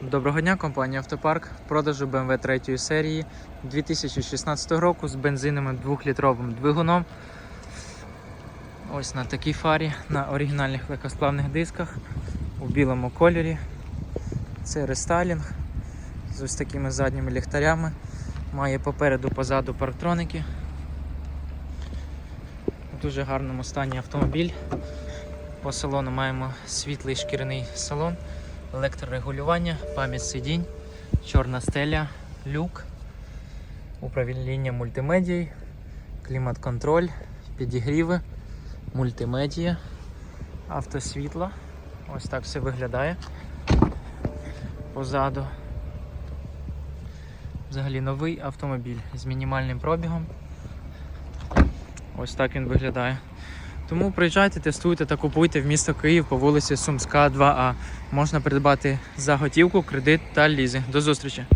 Доброго дня, компанія Автопарк. В продажу BMW 3 серії 2016 року з бензиновим 2-літровим двигуном. Ось на такій фарі, на оригінальних легкосплавних дисках у білому кольорі. Це рестайлінг з ось такими задніми ліхтарями. Має попереду позаду парктроники. В дуже гарному стані автомобіль. По салону маємо світлий шкіряний салон електрорегулювання, пам'ять сидінь, чорна стеля, люк, управління мультимедією, клімат-контроль, підігріви, мультимедія, автосвітло. Ось так все виглядає позаду. Взагалі новий автомобіль з мінімальним пробігом. Ось так він виглядає. Тому приїжджайте, тестуйте та купуйте в місто Київ по вулиці Сумська, 2А. Можна придбати за готівку, кредит та лізинг. До зустрічі!